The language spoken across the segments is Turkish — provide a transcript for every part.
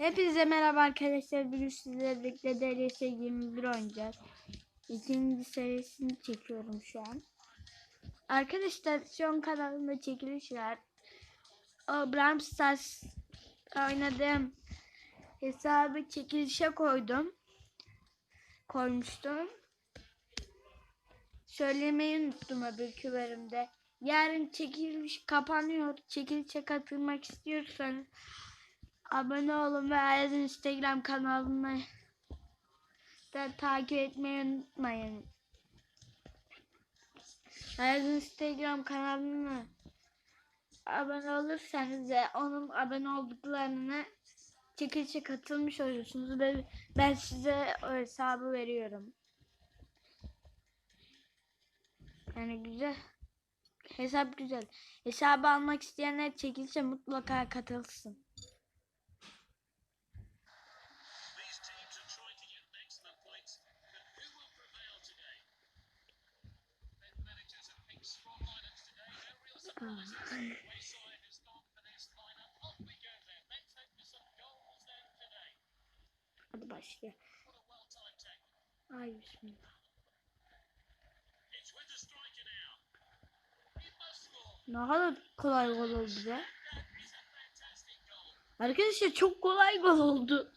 Hepinize merhaba arkadaşlar. Bugün sizlerle birlikte DLS 21 oynayacağız. İkinci serisini çekiyorum şu an. Arkadaşlar şu an kanalımda çekilişler. O Brawl Stars oynadığım hesabı çekilişe koydum. Koymuştum. Söylemeyi unuttum öbürkü bölümde. Yarın çekiliş kapanıyor. Çekilişe katılmak istiyorsanız abone olun ve ayrıca Instagram kanalımı da takip etmeyi unutmayın. Ayrıca Instagram kanalımı abone olursanız ve onun abone olduklarını çekilişe katılmış oluyorsunuz ve ben size o hesabı veriyorum. Yani güzel. Hesap güzel. Hesabı almak isteyenler çekilişe mutlaka katılsın. Hadi başla. Ay. Ne kadar kolay gol oldu be. Arkadaşlar çok kolay gol oldu.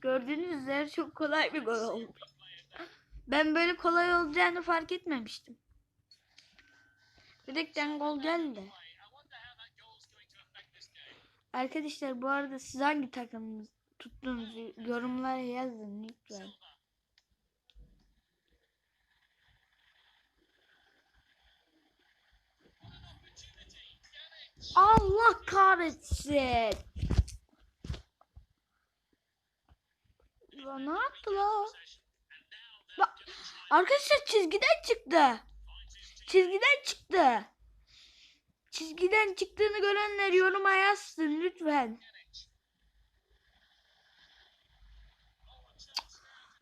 Gördüğünüz üzere çok kolay bir gol oldu. Ben böyle kolay olacağını fark etmemiştim. Direkten gol geldi. Arkadaşlar bu arada siz hangi takımınız tuttuğunuzu yorumlara yazın lütfen. Allah kahretsin. Ne yaptı la? Bak arkadaşlar çizgiden çıktı. Çizgiden çıktı. Çizgiden çıktığını görenler yoruma yazsın lütfen.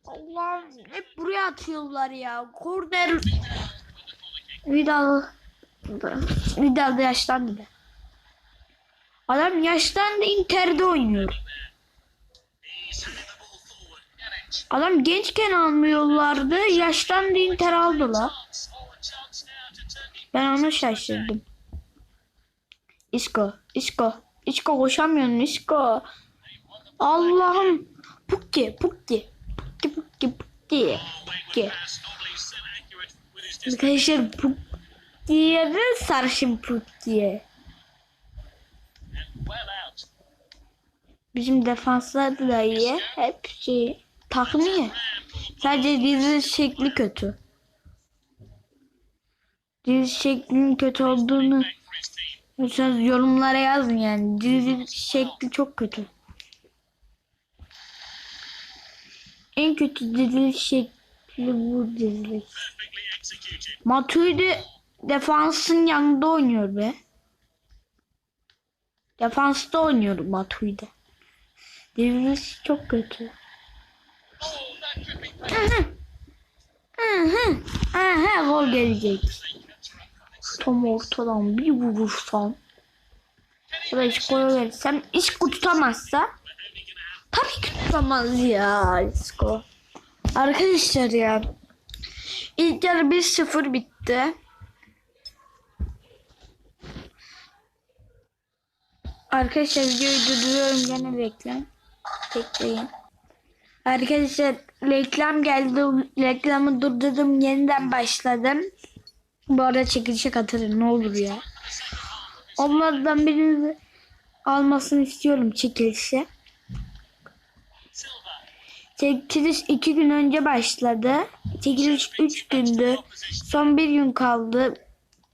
Allah'ım hep buraya atıyorlar ya. Korner. Vidal. Vidal da yaşlandı be. Adam yaşlandı Inter'de oynuyor. Adam gençken almıyorlardı. Yaşlandı Inter aldılar. Ben onu şaşırdım. Isco, Isco, Isco koşamıyorsun Isco. Allah'ım. Pukki, Pukki, Pukki, Pukki, Pukki, Pukki. Arkadaşlar Pukki'ye de sarışın Pukki'ye. Bizim defanslar da iyi. Hep şey takımı iyi. Sadece dizi şekli kötü. Dizi şeklinin kötü olduğunu. Lütfen yorumlara yazın yani. Dizi şekli çok kötü. En kötü dizi şekli bu dizi. Perfectly executed. Matuidi defansın yanında oynuyor be. Defansta oynuyor Matuidi. Dizisi çok kötü. Hı hı. Aha gol gelecek. Tam ortadan bir vurursan. Ya da hiç gol verirsem Isco tutamazsa tabii ki tutamaz ya Isco. Arkadaşlar ya ilk yarı 1-0 bitti. Arkadaşlar videoyu durduruyorum gene reklam. Bekleyin. Arkadaşlar reklam geldi. Reklamı durdurdum. Yeniden başladım. Bu arada çekilişe katılın ne olur ya. Onlardan birini almasını istiyorum çekilişe. Çekiliş iki gün önce başladı. Çekiliş üç gündü. Son bir gün kaldı.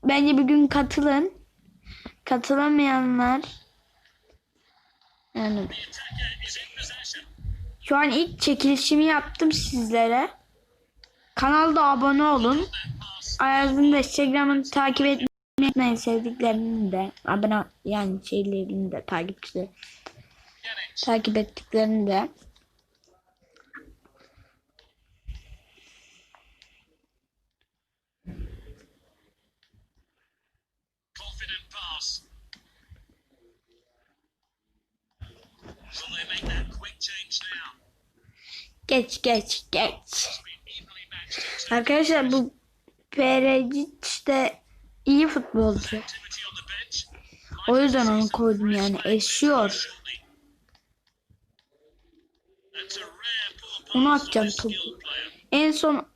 Bence bir gün katılın. Katılamayanlar yani. Şu an ilk çekilişimi yaptım sizlere. Kanalda abone olun. Ayaz'ın da Instagram'ını takip etmeyi unutmayın. Sevdiklerini de abone yani şeylerini de takipçileri takip ettiklerini de. Geç geç geç. Arkadaşlar bu Perecic de iyi futbolcu. O yüzden onu koydum yani. Eşiyor. Onu atacağım topu. En son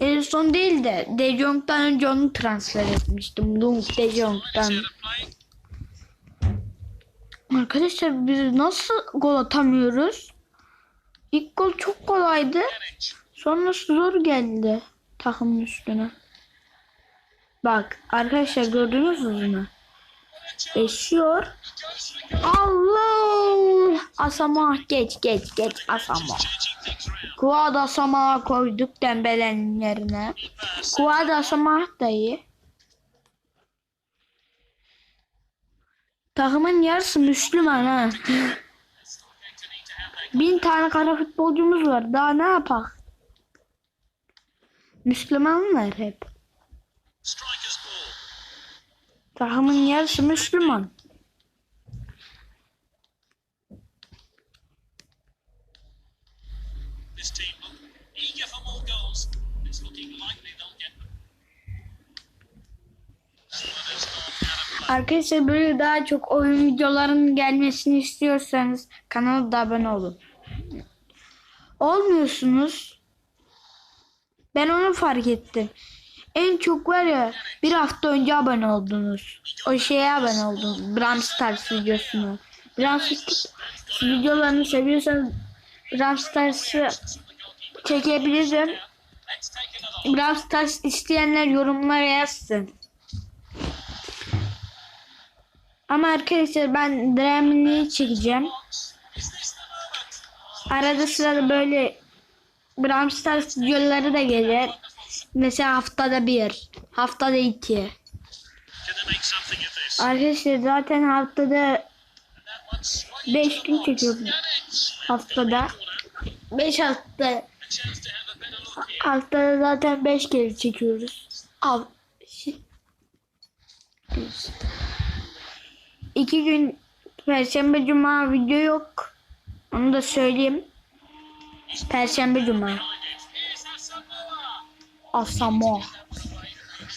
en son değil de De Jong'dan önce onu transfer etmiştim. Lung De Jong'dan. Arkadaşlar biz nasıl gol atamıyoruz? İlk gol çok kolaydı. Sonrası zor geldi takımın üstüne. Bak arkadaşlar gördünüz mü? Eşiyor. Allah! Asama geç geç geç Asama. Kuad Asama koyduk Dembele'nin yerine. Kuad Asama da iyi. Takımın yarısı Müslüman ha. Bin tane kara futbolcumuz var. Daha ne yapak? Müslümanlar hep. Takımın yarısı Müslüman. Arkadaşlar böyle daha çok oyun videolarının gelmesini istiyorsanız kanala da abone olun. Olmuyorsunuz. Ben onu fark ettim. En çok var ya bir hafta önce abone oldunuz. O şeye abone oldunuz. Brawl Stars videosuna. Brawl Stars videolarını seviyorsanız Brawl Stars'ı çekebilirim. Brawl Stars isteyenler yorumlara yazsın. Ama arkadaşlar ben Dream'ini çekeceğim. Arada sırada böyle Brawl Stars videoları da gelir. Mesela haftada bir, haftada iki. Arkadaşlar zaten haftada And that one's straight 5 gün çekiyorum. Haftada. 5 hafta. Haftada zaten 5 kere çekiyoruz. Al. Şi- İki gün Perşembe Cuma video yok. Onu da söyleyeyim. Perşembe Cuma. Asamo.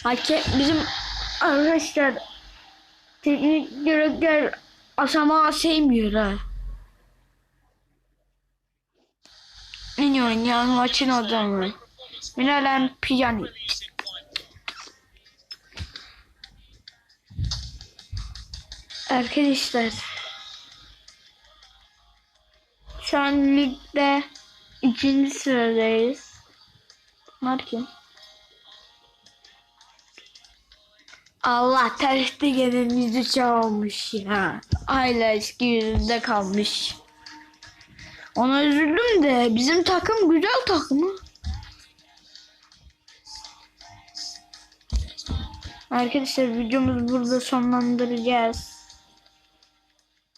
Hakem bizim arkadaşlar teknik direktör Asama sevmiyor ha. İyi oynayan maçın adamı. He's in quite Arkadaşlar şu an ligde ikinci sıradayız. Bunlar? Allah tarihte gelen yüzü çalmış ya. Hala eski yüzünde kalmış. Ona üzüldüm de bizim takım güzel takım. ha. Arkadaşlar videomuzu burada sonlandıracağız.